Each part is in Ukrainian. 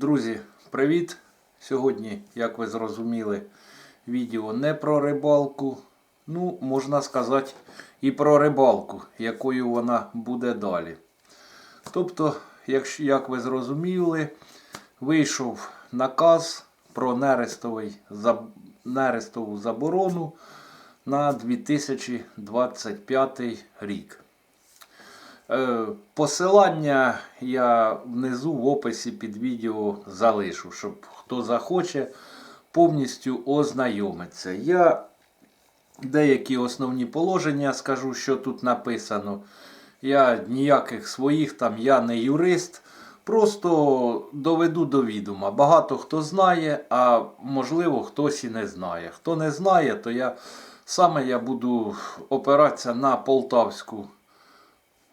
Друзі, привіт! Сьогодні, як ви зрозуміли, відео не про рибалку. Ну, можна сказати, і про рибалку, якою вона буде далі. Тобто, якщо, як ви зрозуміли, вийшов наказ про нерестовий, нерестову заборону на 2025 рік. Е, Посилання я внизу в описі під відео залишу, щоб хто захоче повністю ознайомитися. Я деякі основні положення скажу, що тут написано. Я ніяких своїх там, я не юрист. Просто доведу до відома. Багато хто знає, а можливо хтось і не знає. Хто не знає, то я саме я буду опиратися на Полтавську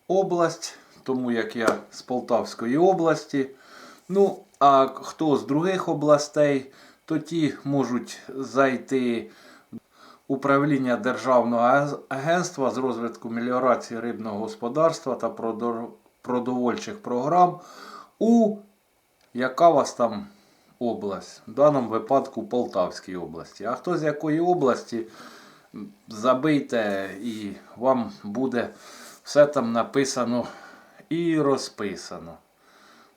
область, тому як я з Полтавської області. Ну, а хто з других областей, то ті можуть зайти в управління Державного агентства з розвитку меліорації рибного господарства та продовольчих програм у яка вас там область? В даному випадку Полтавській області. А хто з якої області, забийте і вам буде все там написано і розписано.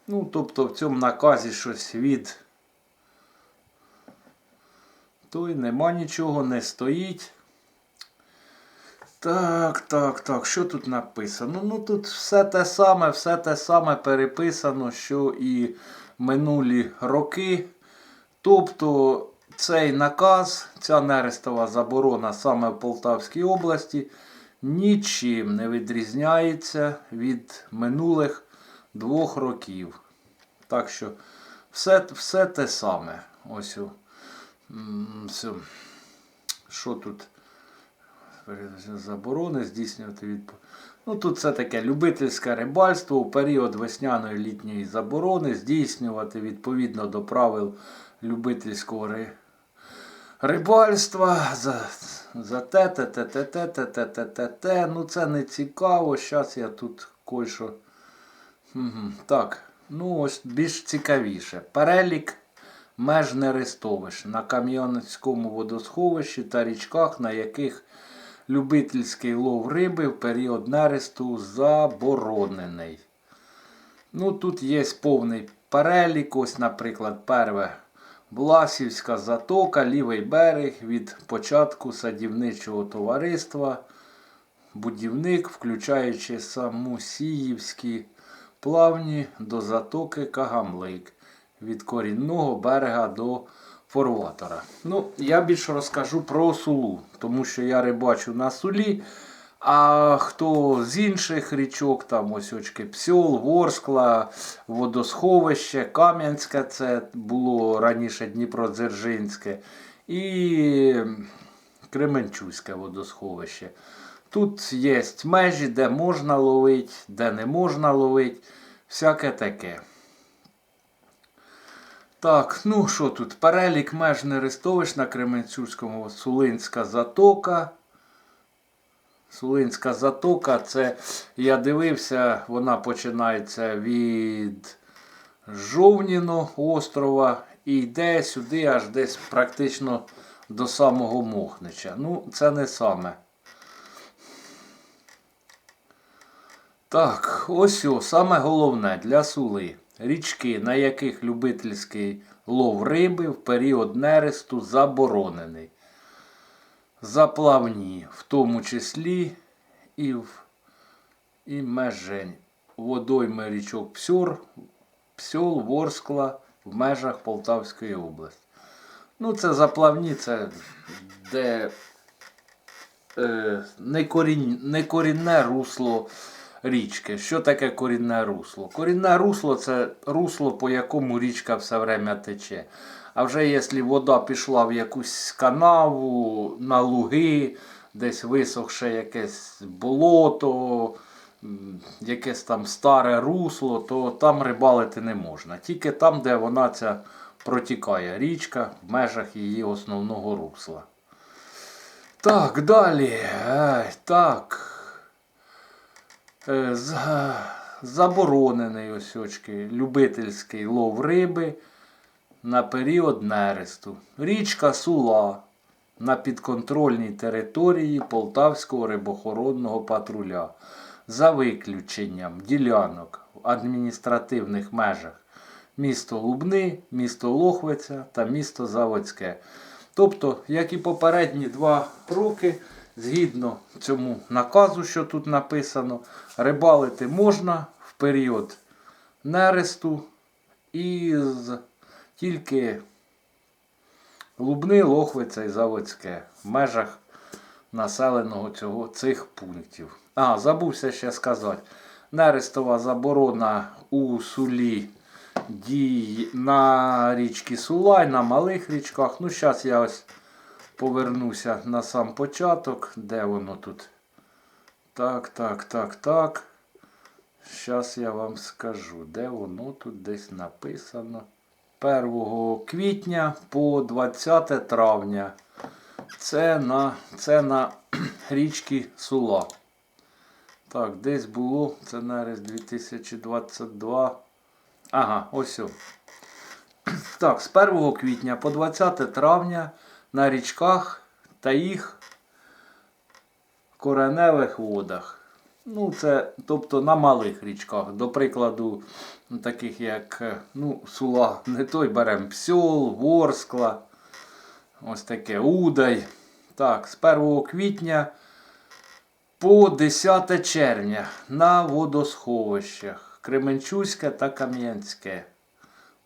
Ну, тобто в цьому наказі щось від. Той нема нічого, не стоїть. Так, так, так, що тут написано? Ну тут все те саме, все те саме переписано, що і минулі роки. Тобто цей наказ, ця нерестова заборона саме в Полтавській області нічим не відрізняється від минулих двох років. Так що все, все те саме. Ось. о. М, все. Що тут? Заборони здійснювати відп... Ну, тут це таке любительське рибальство у період весняної літньої заборони здійснювати відповідно до правил любительського ри... рибальства. За, за те, те, те, те, те, те, те, те, те, те. Ну це не цікаво. Зараз я тут кое-що. Мгм. Так, ну ось більш цікавіше. Перелік меж нерестовищ на Кам'янському водосховищі та річках, на яких любительський лов риби в період нересту заборонений. Ну, тут є повний перелік. Ось, наприклад, перше. Власівська затока, лівий берег від початку садівничого товариства. Будівник, включаючи самусіївські плавні до затоки Кагамлик від корінного берега до форватора. Ну, я більше розкажу про сулу, тому що я рибачу на сулі. А хто з інших річок, там ось очки Псьол, Ворскла, водосховище, Кам'янське, це було раніше Дніпродзержинське, і Кременчуське водосховище. Тут є межі, де можна ловити, де не можна ловити, всяке таке. Так, ну що тут? Перелік меж нерестовищ на Кременчуцькому Сулинська затока. Сулинська затока, це я дивився, вона починається від Жовніно острова і йде сюди аж десь практично до самого Мохнича. Ну, це не саме. Так, ось о, саме головне для сули. Річки, на яких любительський лов риби в період нересту заборонений. Заплавні, в тому числі і, в, і межень. Водойми річок Псьор, Псьол, Ворскла в межах Полтавської області. Ну, це заплавні, це де е, не, корінь, не корінне русло річки. Що таке корінне русло? Корінне русло це русло, по якому річка все время тече. А вже якщо вода пішла в якусь канаву, на луги, десь висохше якесь болото, якесь там старе русло, то там рибалити не можна. Тільки там, де вона ця протікає річка в межах її основного русла. Так, далі. Так. Е, заборонений ось любительський лов риби на період нересту. Річка Сула на підконтрольній території Полтавського рибохоронного патруля за виключенням ділянок в адміністративних межах місто Лубни, місто Лохвиця та місто Заводське. Тобто, як і попередні два роки, згідно цьому наказу, що тут написано, рибалити можна в період нересту із тільки Лубни, Лохвиця і Заводське в межах населеного цього, цих пунктів. А, забувся ще сказати. Нерестова заборона у Сулі діє на річці Сулай, на малих річках. Ну, зараз я ось повернуся на сам початок. Де воно тут? Так, так, так, так. Зараз я вам скажу, де воно тут десь написано. 1 квітня по 20 травня. Це на, це на річці Сула. Так, десь було, це нарешті 2022. Ага, ось. Так, з 1 квітня по 20 травня на річках та їх кореневих водах. Ну, це, тобто на малих річках. До прикладу, таких як е, ну, Сула, не той беремо Псьол, Ворскла, ось таке Удай. Так, з 1 квітня по 10 червня на водосховищах Кременчуське та Кам'янське.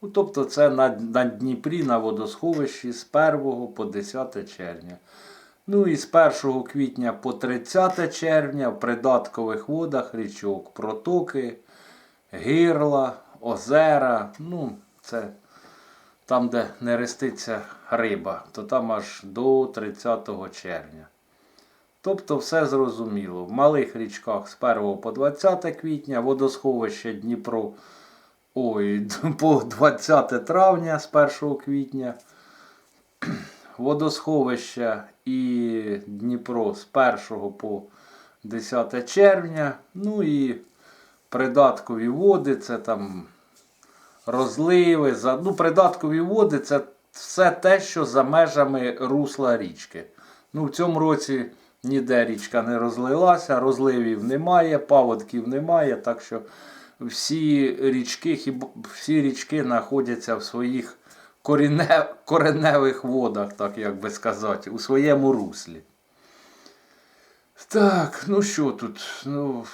Ну, тобто це на, на Дніпрі на водосховищі з 1 по 10 червня. Ну і з 1 квітня по 30 червня в придаткових водах річок, протоки, гирла, озера. Ну, це там, де не реститься риба, то там аж до 30 червня. Тобто все зрозуміло. В малих річках з 1 по 20 квітня, водосховище Дніпро ой, по 20 травня з 1 квітня, водосховище і Дніпро з 1 по 10 червня. Ну і придаткові води, це там розливи. Ну, придаткові води це все те, що за межами русла річки. Ну, в цьому році ніде річка не розлилася, розливів немає, паводків немає, так що всі річки, всі річки знаходяться в своїх коріне, кореневих водах, так як би сказати, у своєму руслі. Так, ну що тут? Ну,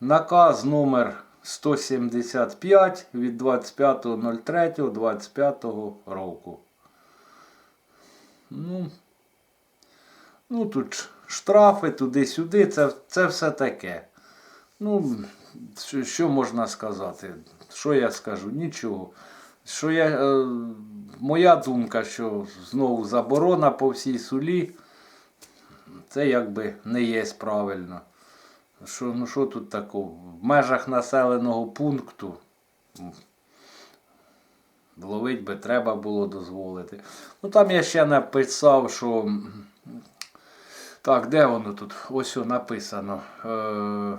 наказ номер 175 від 25.03.25 року. Ну, ну тут штрафи туди-сюди, це, це все таке. Ну, що, що можна сказати? Що я скажу? Нічого. Що я, е, моя думка, що знову заборона по всій сулі, це якби не є правильно. Що, ну що тут такого? В межах населеного пункту ловить би треба було дозволити. Ну там я ще написав, що. Так, де воно тут? Ось написано. Е,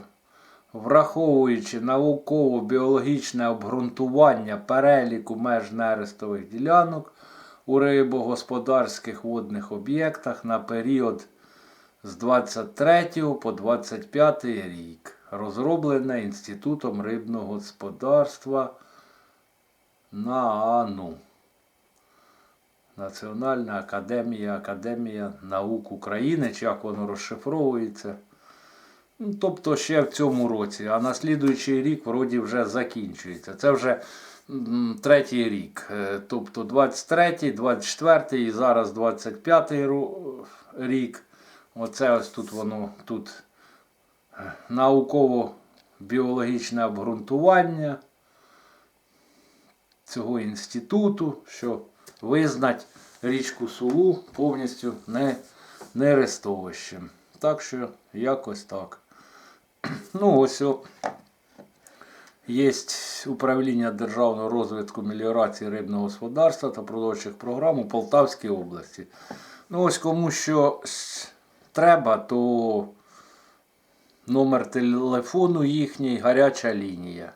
враховуючи науково-біологічне обґрунтування переліку меж нерестових ділянок у рибогосподарських водних об'єктах на період з 23 по 25 рік, розроблене Інститутом рибного господарства НААНУ. Національна академія, Академія наук України, чи як воно розшифровується. Ну, тобто ще в цьому році, а на слідуючий рік вроді вже закінчується. Це вже третій рік. Е, Тобто 23, 24 і зараз 25 ро- рік. Оце ось тут воно тут е, науково-біологічне обґрунтування цього інституту, що визнать річку Сулу повністю не, нерестовищем. Так що якось так. Ну, ось є управління державного розвитку меліорації рибного господарства та продовольчих програм у Полтавській області. Ну, ось кому що треба, то Номер телефону їхній гаряча лінія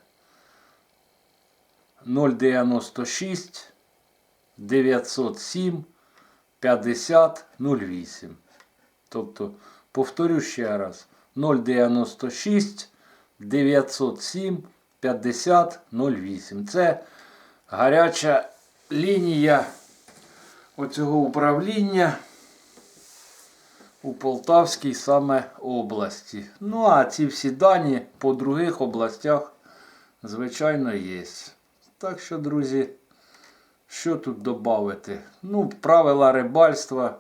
096 907 50 08. Тобто, повторю ще раз: 096 907 50 08. Це гаряча лінія оцього управління у Полтавській саме області. Ну, а ці всі дані по других областях, звичайно, є. Так що, друзі, що тут додати? Ну, правила рибальства,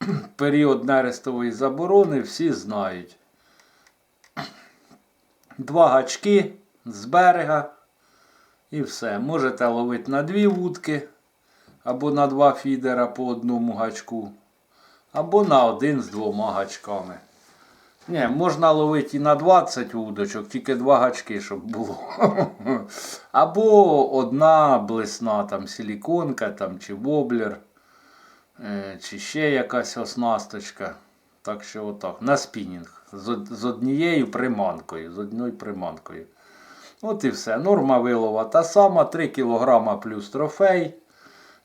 період нерестової заборони всі знають. Два гачки з берега і все. Можете ловити на дві вудки або на два фідера по одному гачку, або на один з двома гачками. Ні, можна ловити і на 20 вудочок, тільки два гачки, щоб було. Або одна блесна, там силіконка там, чи воблер, е, чи ще якась оснасточка. Так що отак. На спінінг. З, однією приманкою. З одною приманкою. От і все. Норма вилова та сама, 3 кг плюс трофей.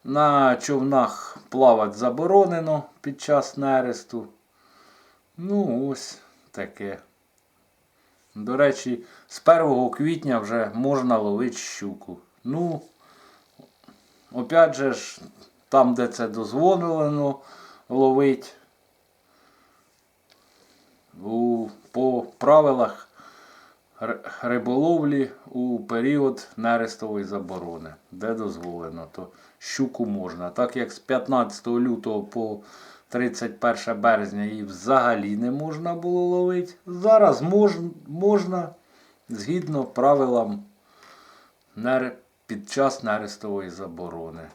На човнах плавати заборонено під час нересту. Ну, ось таке. До речі, з 1 квітня вже можна ловити щуку. Ну, опять же там, де це дозволено ловить, у, по правилах риболовлі у період нерестової заборони, де дозволено, то щуку можна. Так як з 15 лютого по 31 березня її взагалі не можна було ловити, зараз мож, можна згідно правилам нер- під час нерестової заборони.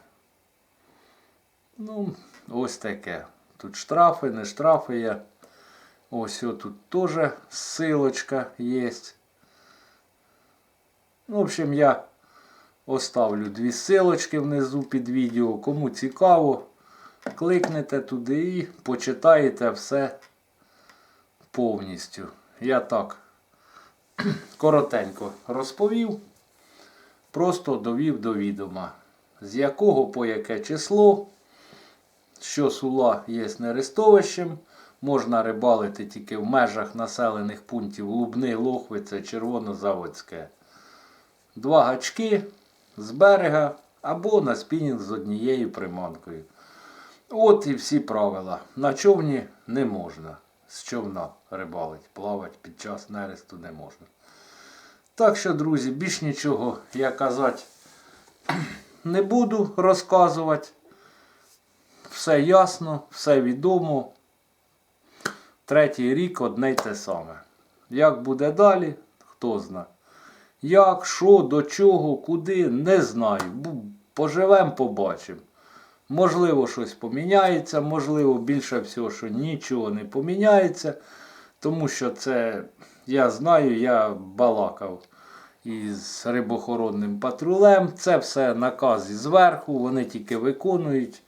Ну, ось таке. Тут штрафи, не штрафи є. Ось тут теж ссылочка є. Ну, в общем, я оставлю дві ссылочки внизу під відео. Кому цікаво, кликнете туди і почитаєте все повністю. Я так коротенько розповів, просто довів до відома, з якого по яке число, що сула є нерестовищем, можна рибалити тільки в межах населених пунктів Лубни, Лохвиця, Червонозаводське. Два гачки з берега або на спінінг з однією приманкою. От і всі правила. На човні не можна. З човна рибалить, плавати під час нересту не можна. Так що, друзі, більш нічого я казати не буду розказувати. Все ясно, все відомо. Третій рік одне й те саме. Як буде далі, хто знає. Як, що, до чого, куди, не знаю. Поживемо, побачимо. Можливо, щось поміняється, можливо, більше всього, що нічого не поміняється. Тому що це, я знаю, я балакав із рибохоронним патрулем. Це все накази зверху, вони тільки виконують.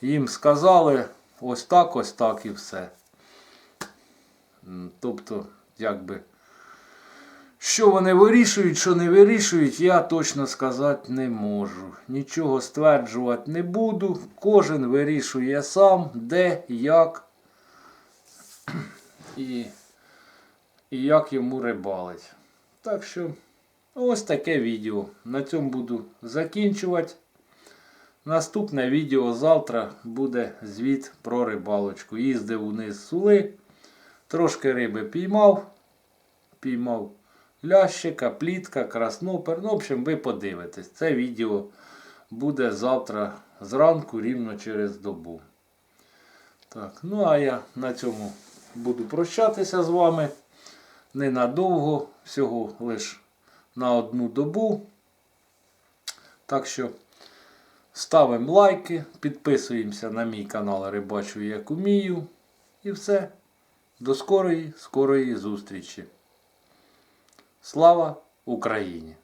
Їм сказали ось так, ось так і все. Тобто, якби. Що вони вирішують, що не вирішують, я точно сказати не можу. Нічого стверджувати не буду. Кожен вирішує сам, де, як і, і як йому рибалить. Так що ось таке відео. На цьому буду закінчувати. Наступне відео завтра буде звіт про рибалочку. Їздив униз сули, трошки риби піймав, піймав лящика, плітка, краснопер. Ну, в общем, ви подивитесь. Це відео буде завтра зранку, рівно через добу. Так, ну а я на цьому буду прощатися з вами. Ненадовго, всього лише на одну добу. Так що ставимо лайки, підписуємося на мій канал Рибачу як умію. І все. До скорої, скорої зустрічі. Слава Україні!